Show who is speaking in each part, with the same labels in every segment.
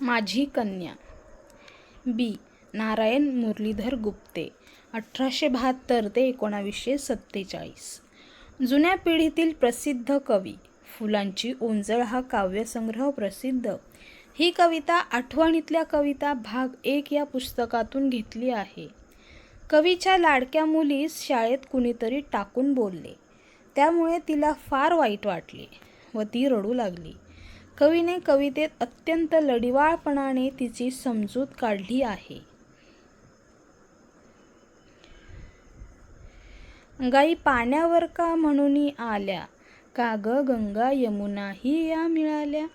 Speaker 1: माझी कन्या. बी. नारायण मुरलीधर गुप्ते अठराशे बहात्तर ते एकोणावीसशे सत्तेचाळीस. जुन्या पिढीतील प्रसिद्ध कवी फुलांची ओंजळ हा काव्यसंग्रह प्रसिद्ध. ही कविता आठवणीतल्या कविता भाग एक या पुस्तकातून घेतली आहे. कवीच्या लाडक्या मुलीस शाळेत कुणीतरी टाकून बोलले. त्यामुळे तिला फार वाईट वाटले व ती रडू लागली. कवीने कवितेत अत्यंत लढिवाळपणाने तिची समजूत काढली आहे. गाई पाण्यावर का म्हणून आल्या? का ग गंगा यमुनाही या मिळाल्या?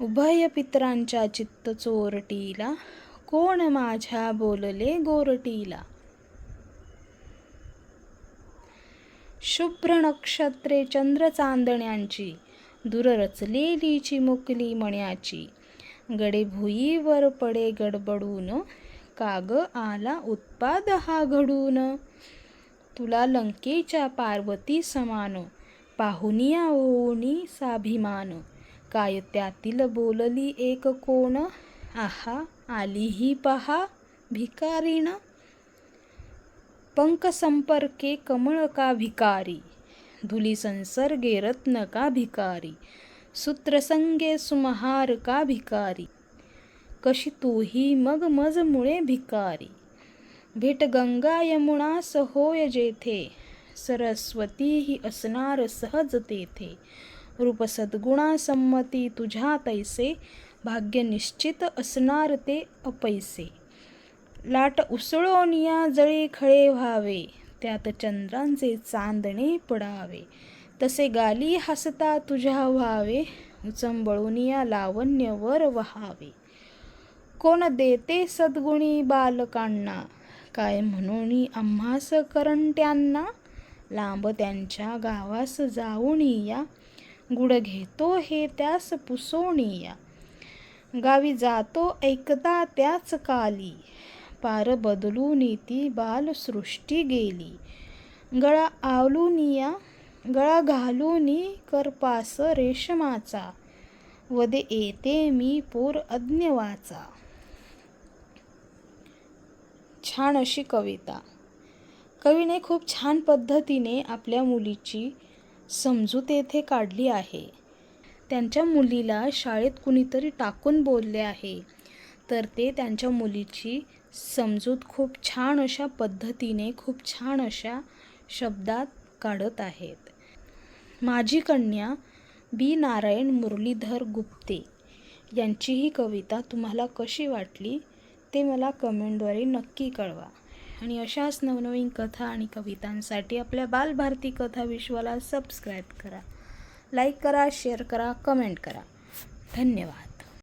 Speaker 1: उभय पित्रांच्या चित्त चोरटीला कोण माझ्या बोलले गोरटीला? शुभ्र नक्षत्रे चंद्र चांदण्यांची दूर रचलेली चिमुकली मण्याची. गडे भुईवर पडे गडबडून काग आला उत्पाद हा घडून. तुला लंकेच्या पार्वती समान पाहुनिया ओणी साभिमान काय त्यातील बोलली एक कोण? आहा आली ही पहा भिकारीण. पंक संपर्के कमळ का भिकारी? धुली संसर्गे रत्न का भिकारी सूत्रसंगे सुमहार का भिकारी कशी तूही मग मज मुळे भिकारी भेट गंगा यमुनास होय जेथे सरस्वती ही असणार सहज तेथे रूप सद्गुणा संमती तुझ्या तैसे भाग्य निश्चित असणार ते अपैसे लाट उसळोनिया जळी खळे व्हावे त्यात चंद्रांचे चांदणे पडावे. तसे गाली हसता तुझ्या व्हावे. चंबळुनिया लावण्य वर वहावे. कोण देते सद्गुणी बालकांना? काय म्हणून आम्हास करंट्यांना लांब त्यांच्या गावास जाऊन या. गुड घेतो हे त्यास पुसोणी या गावी जातो ऐकता त्याच काली. पार बदलून ती बालसृष्टी गेली. गळा आवलून या गळा घालून करपास रेशमाचा. वदे येते मी पोर अज्ञवाचा. छान अशी कविता. कवीने खूप छान पद्धतीने आपल्या मुलीची समजूत येथे काढली आहे. त्यांच्या मुलीला शाळेत कुणीतरी टाकून बोलले आहे. तर ते त्यांच्या मुलीची समजूत खूप छान अशा पद्धतीने खूप छान अशा शब्दात काढत आहेत. माझी कन्या बी. नारायण मुरलीधर गुप्ते यांची ही कविता तुम्हाला कशी वाटली ते मला कमेंटद्वारे नक्की कळवा. आणि अशाच नवनवीन कथा आणि कवितांसाठी आपल्या बालभारती कथा विश्वाला सबस्क्राईब करा. लाईक करा शेअर करा कमेंट करा. धन्यवाद.